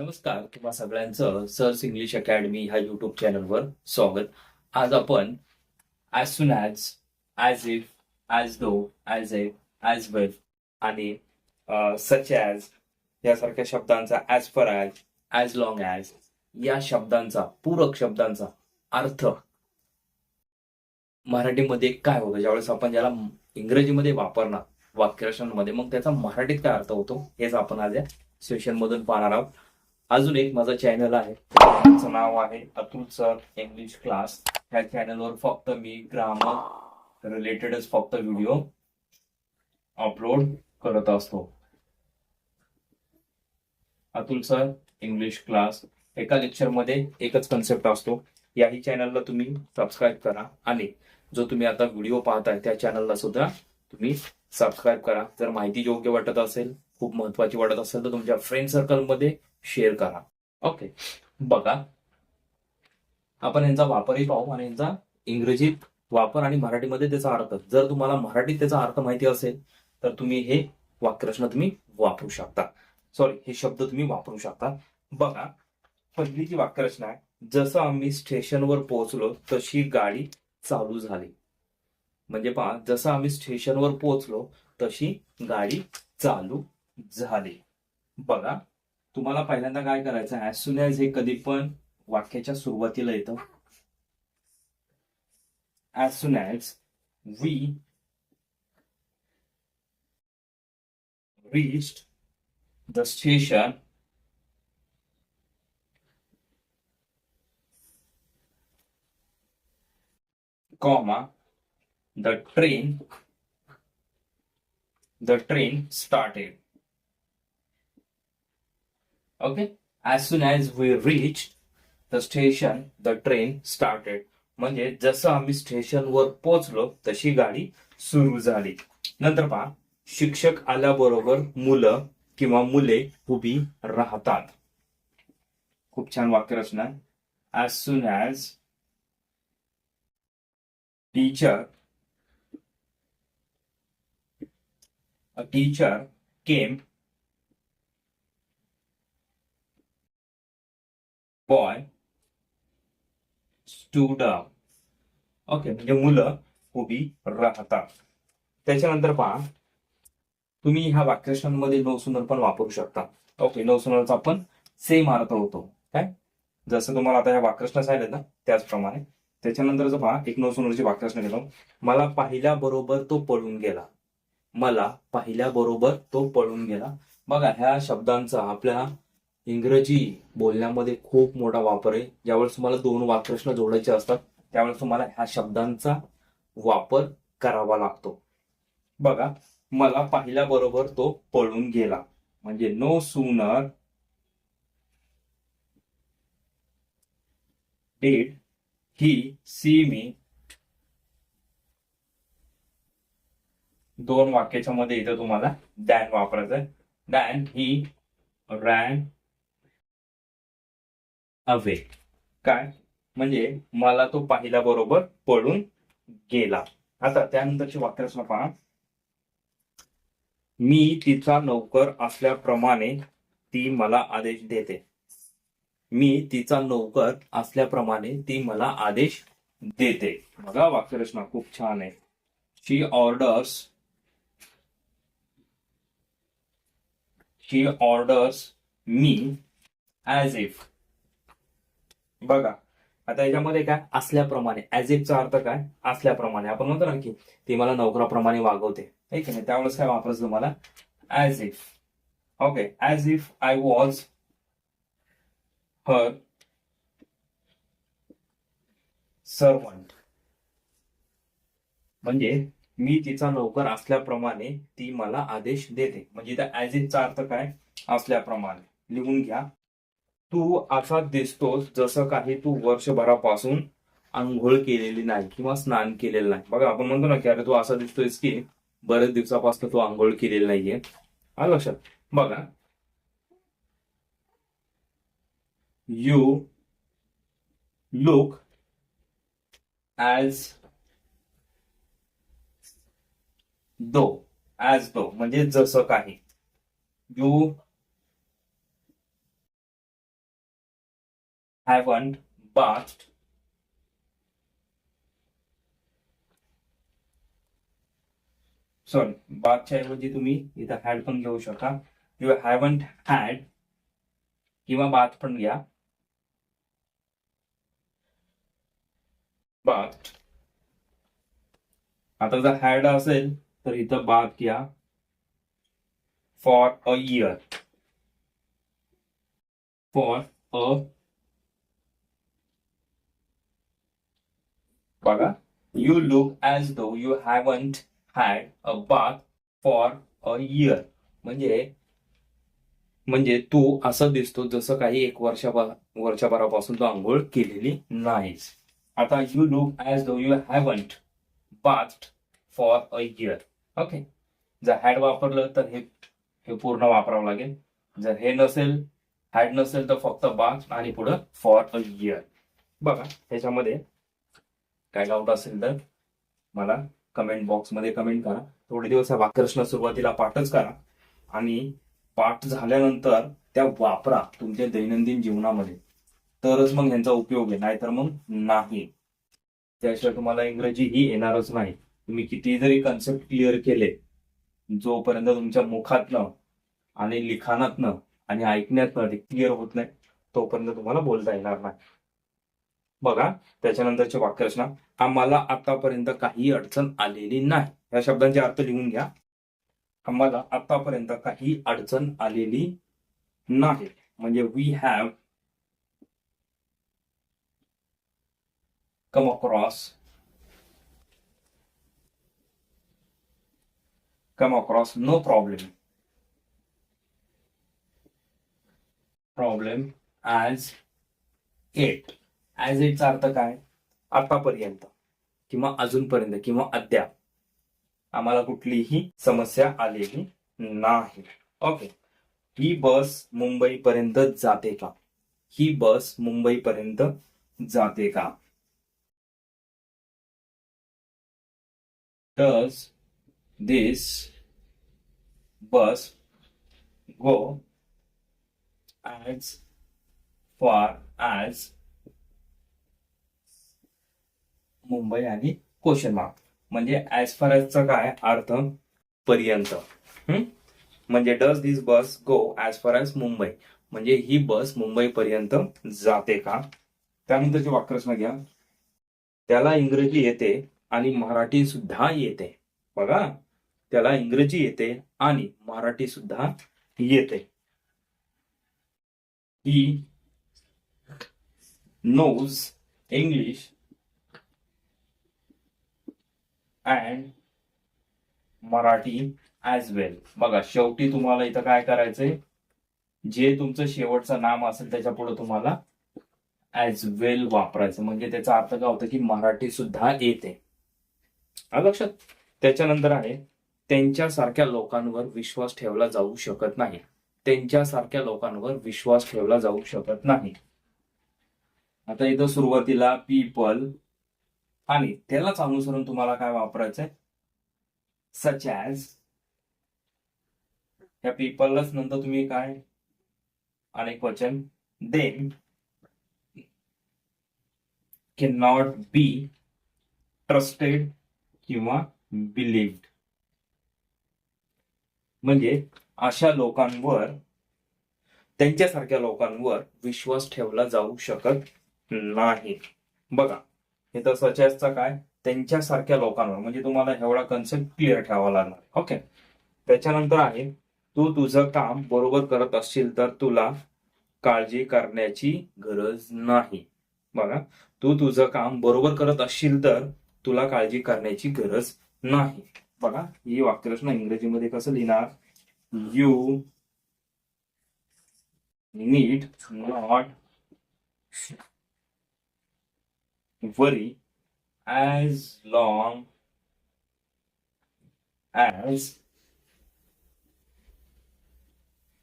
नमस्कार तुम्हा सगळ्यांचं सर्स इंग्लिश अकॅडमी ह्या युट्यूब चॅनलवर स्वागत. आज आपण as soon as as if as though as a as well आणि सच ॲज यासारख्या शब्दांचा as far as as long as या शब्दांचा पूरक शब्दांचा अर्थ मराठीमध्ये काय होतं? ज्यावेळेस आपण ज्याला इंग्रजीमध्ये वापरणार वाक्यरचनामध्ये मग त्याचा मराठीत काय अर्थ होतो? हेच आपण आज या सेशन मधून पाहणार आहोत. अजून एक माझा चॅनल आहे. त्याचं नाव आहे अतुल सर इंग्लिश क्लास ह्या चॅनलवर फक्त मी ग्रामर रिलेटेडच फक्त व्हिडिओ अपलोड करत असतो. अतुल सर इंग्लिश क्लास एका लेक्चरमध्ये एकच कन्सेप्ट असतो. याही चॅनलला तुम्ही सबस्क्राईब करा आणि जो तुम्ही आता व्हिडिओ पाहताय त्या चॅनलला सुद्धा तुम्ही सबस्क्राईब करा. जर माहिती योग्य वाटत असेल खूप महत्वाची वाटत असेल तर तुमच्या फ्रेंड सर्कलमध्ये शेअर करा. ओके. बघा. आपण यांचा वापरही पाहू आणि यांचा इंग्रजीत वापर आणि मराठीमध्ये त्याचा अर्थ. जर तुम्हाला मराठीत त्याचा अर्थ माहिती असेल तर तुम्ही हे वाक्यरचना तुम्ही वापरू शकता. सॉरी हे शब्द तुम्ही वापरू शकता. बघा. पहिली जी वाक्यरचना आहे जसं आम्ही स्टेशनवर पोहोचलो तशी गाडी चालू झाली. म्हणजे पहा जसं आम्ही स्टेशनवर पोहोचलो तशी गाडी चालू झाली. बघा. तुम्हाला पहिल्यांदा काय करायचं ऍज सुन ॲज हे कधी पण वाक्याच्या सुरुवातीला येतं. As soon as we reached the station comma the train the train started. Okay? As soon as we reached the station the train started. म्हणजे जसं आम्ही स्टेशनवर पोहोचलो तशी गाडी सुरू झाली. नंतर पहा शिक्षक आल्याबरोबर मुलं किंवा मुले उभी राहतात. खूप छान वाक्यरचना as soon as teacher teacher came boy stood okay म्हणजे मुलं उभी राहतात त्याच्यानंतर पहा तुम्ही ह्या वाक्यरचनांमध्ये नो सुनर पण वापरू शकता. ओके नवसुंदरचा आपण सेम अर्थ होतो. काय? जसं तुम्हाला आता ह्या वाक्यरचना सांगितलं ना त्याचप्रमाणे. त्याच्यानंतरच पहा एक नो सुनरची वाक्यरचना घेतो. मला पाहिल्या बरोबर तो पळून गेला. मला पाहिल्याबरोबर तो पळून गेला. बघा ह्या शब्दांचा आपल्या इंग्रजी बोलण्यामध्ये खूप मोठा वापर आहे. ज्यावेळेस तुम्हाला दोन वाक्यरचना जोडायचे असतात त्यावेळेस तुम्हाला ह्या शब्दांचा वापर करावा लागतो. बघा मला पाहिल्याबरोबर तो पळून गेला. म्हणजे नो सुनर डेड ही सी मी दोन वाक्याच्या मध्ये इथं तुम्हाला दॅन वापरायचं आहे दॅन ही रॅन अवे काय? म्हणजे मला तो पाहिल्याबरोबर पळून गेला. आता त्यानंतरची वाक्यरचना पहा. मी तिचा नौकर असल्याप्रमाणे ती मला आदेश देते. मी तिचा नौकर असल्याप्रमाणे ती मला आदेश देते. बघा वाक्यरचना खूप छान आहे. शी ऑर्डर्स शी ऑर्डर्स मी ॲज इफ बघा. आता याच्यामध्ये काय? असल्याप्रमाणे. ऍज इफचा अर्थ काय? असल्याप्रमाणे. आपण म्हणतो ना की ती मला नोकराप्रमाणे वागवते. ठीक आहे? त्यावेळेस काय वापरायचं तुम्हाला? As if okay as if I was her servant म्हणजे मी तिचा नोकर असल्याप्रमाणे ती मला आदेश देते. म्हणजे त्या ऍज इफचा अर्थ काय? असल्याप्रमाणे. लिहून घ्या. तू असा दिसतोस जसं काही तू वर्षभरापासून आंघोळ केलेली नाही किंवा स्नान केलेलं नाही. बघा आपण म्हणतो ना की अरे तू असा दिसतोयस की बरेच दिवसापासून तू आंघोळ केलेली नाहीये. हा लक्षात. बघा. You look as though as though म्हणजे जसं काही. यू haven't bathed सॉरी बाथच्या ऐवजी तुम्ही इथं हॅड पण घेऊ शकता. यू हॅवंट हॅड किंवा बाथ पण घ्या. बाथ आता जर हॅड असेल तर इथं बाथ घ्या. For a year for a बघा. You look as though you haven't had a bath for a year म्हणजे म्हणजे तू असं दिसतो जसं काही एक वर्षा वर्षभरापासून तू आंघोळ केलेली नाहीस. आता you look as though you haven't bath for a year okay जर हॅड वापरलं तर हे हे पूर्ण वापरावं लागेल. जर हे नसेल हॅड नसेल तर फक्त बाथ आणि पुढं फॉर अ इयर बघा त्याच्यामध्ये काय डाऊट असेल तर मला कमेंट बॉक्समध्ये कमेंट करा. थोडे दिवस ह्या वाक्यरचना सुरुवातीला पाठच करा आणि पाठ झाल्यानंतर त्या वापरा तुमच्या दैनंदिन जीवनामध्ये. तरच मग यांचा उपयोग आहे नाहीतर मग नाही. त्याशिवाय तुम्हाला इंग्रजी ही येणारच नाही. तुम्ही किती जरी कन्सेप्ट क्लिअर केले जोपर्यंत तुमच्या मुखातनं आणि लिखाणातनं आणि ऐकण्यातनं ते क्लिअर होत नाही तोपर्यंत तुम्हाला बोलता येणार नाही. बघा त्याच्यानंतरची वाक्यरचना. आम्हाला आतापर्यंत काही अडचण आलेली नाही. या शब्दांचे अर्थ लिहून घ्या. आम्हाला आतापर्यंत काही अडचण आलेली नाही. म्हणजे we have come across come across no problem problem as at as इटचा अर्थ काय? आतापर्यंत किंवा अजूनपर्यंत किंवा अद्याप आम्हाला कुठलीही समस्या आलेली नाही. ओके ही बस मुंबईपर्यंत जाते का? ही बस मुंबईपर्यंत जाते का? Does this bus go as far as Mumbai आणि क्वेश्चन मार्क म्हणजे ऍज फार एजचा काय अर्थ पर्यंत. हम्म? म्हणजे does this bus go as far as Mumbai? म्हणजे ही बस मुंबई पर्यंत जाते का? त्यानंतरची वाक्यरचना घ्या. त्याला इंग्रजी येते आणि मराठी सुद्धा येते. बघा. त्याला इंग्रजी येते आणि मराठी सुद्धा येते. He knows English and Marathi as well बघा शेवटी तुम्हाला इथं काय करायचंय? जे तुमचं शेवटचं नाम असेल त्याच्या पुढे तुम्हाला ॲज वेल वापरायचं. म्हणजे त्याचा अर्थ काय होतं की मराठी सुद्धा येते. लक्षात? त्याच्यानंतर आहे त्यांच्यासारख्या लोकांवर विश्वास ठेवला जाऊ शकत नाही. त्यांच्यासारख्या लोकांवर विश्वास ठेवला जाऊ शकत नाही. आता इथं सुरुवातीला पीपल आणि त्यालाच अनुसरून तुम्हाला काय वापरायचंय? सच ॲज या पीपललाच नंतर तुम्ही काय? अनेक वचन them can not be trusted किंवा बिलीव्ड म्हणजे अशा लोकांवर त्यांच्यासारख्या लोकांवर विश्वास ठेवला जाऊ शकत नाही. बघा इथं सचॅसचा काय? त्यांच्यासारख्या लोकांवर. म्हणजे तुम्हाला एवढा कन्सेप्ट क्लिअर ठेवावा लागणार. ओके त्याच्यानंतर आहे तू तुझं काम बरोबर करत असशील तर तुला काळजी करण्याची गरज नाही. बघा तू तुझं काम बरोबर करत असशील तर तुला काळजी करण्याची गरज नाही. बघा ही वाक्यरचना इंग्रजीमध्ये कसं लिहिणार? You need not worry as long as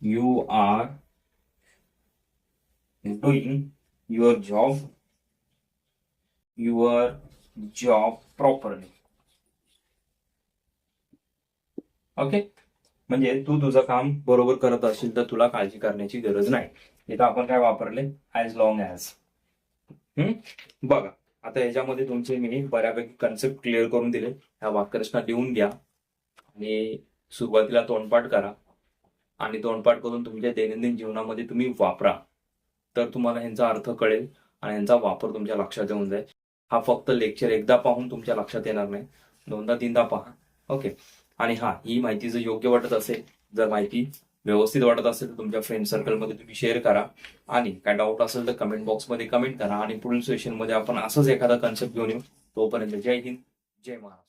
you are doing your job your job properly. Okay म्हणजे तू तुझं काम बरोबर करत असेल तर तुला काळजी करण्याची गरज नाही. इथं आपण काय वापरले? ॲज लॉंग ॲज हम्म बघा. आता याच्यामध्ये तुमचे मी बऱ्यापैकी कन्सेप्ट क्लिअर करून दिले. ह्या वाक्यरचना लिहून घ्या. आणि सुरुवातीला तोंडपाठ करा. आणि तोंडपाठ करून तुमच्या दैनंदिन जीवनामध्ये तुम्ही वापरा. तर तुम्हाला ह्यांचा अर्थ कळेल आणि ह्यांचा वापर तुमच्या लक्षात येऊन जाईल. हा फक्त लेक्चर एकदा पाहून तुमच्या लक्षात येणार नाही. दोनदा तीनदा पहा. ओके आणि हा ही माहिती जर योग्य वाटत असेल जर माहिती व्यवस्थित वाटत असेल तर तुमच्या फ्रेंड सर्कलमध्ये तुम्ही शेअर करा. आणि काय डाऊट असेल तर कमेंट बॉक्समध्ये कमेंट करा. आणि पुढील सेशनमध्ये आपण असंच एखादा कन्सेप्ट घेऊन येऊ. तोपर्यंत जय हिंद जय महाराष्ट्र.